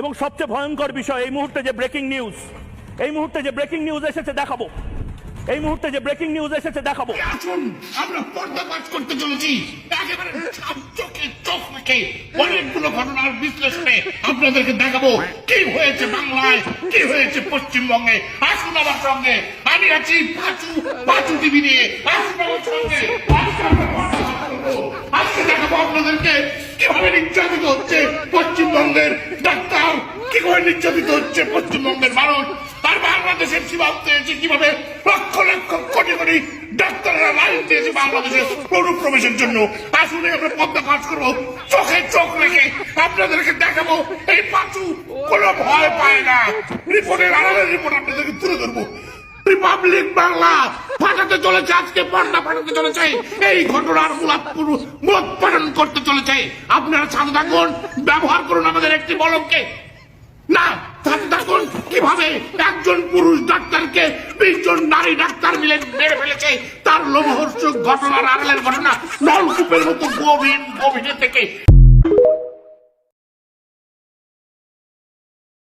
এবং সবচেয়ে ভয়ঙ্কর বিষয়, এই মুহূর্তে যে ব্রেকিং নিউজ এই মুহূর্তে যে ব্রেকিং নিউজ এসেছে দেখাবো। এই মুহূর্তে যে ব্রেকিং নিউজ এসেছে দেখাবো। আসুন, আমরা পর্দাপাত করতে চলেছি। একেবারে চোখে রেখে অনেকগুলো ঘটনার বিশ্লেষণে আপনাদেরকে দেখাবো। কি হয়েছে বাংলায়? কি হয়েছে পশ্চিমবঙ্গে? আসুন আমার সঙ্গে। আমি আছি পাঁচু পাঁচু টিভি নিয়ে। আসুন আমার সঙ্গে। আজকে দেখাবো আপনাদেরকে কীভাবে নির্যাতিত হচ্ছে পশ্চিমবঙ্গের কি করে নির্যাতিত হচ্ছে পশ্চিমবঙ্গের মানুষ। আর বাংলাদেশের সীমান্তে এসে কীভাবে লক্ষ লক্ষ কোটি কোটি ডাক্তাররা লাইন দিয়েছে বাংলাদেশের অনুপ্রবেশের জন্য? আসলে আমরা পদ্মা কাজ করব। চোখে চোখ রেখে আপনাদেরকে দেখাবো। এই পাঁচু কোনো ভয় পায় না। রিপোর্টের আড়ালের রিপোর্ট আপনাদেরকে তুলে ধরবো। রিপাবলিক বাংলা ফাটাতে চলেছে, আজকে পর্দা ফাটাতে চলেছে। এই ঘটনার মূলোৎপাদন করতে চলেছে। আপনারা সাথে থাকুন। ব্যবহার করুন আমাদের একটি বলককে। না থাকুন কীভাবে একজন পুরুষ ডাক্তারকে বিশ জন নারী ডাক্তার মিলে ফেলেছে। তার লোমহর্ষক ঘটনার আড়ালের ঘটনা নলকূপের মতো গভীরে থেকে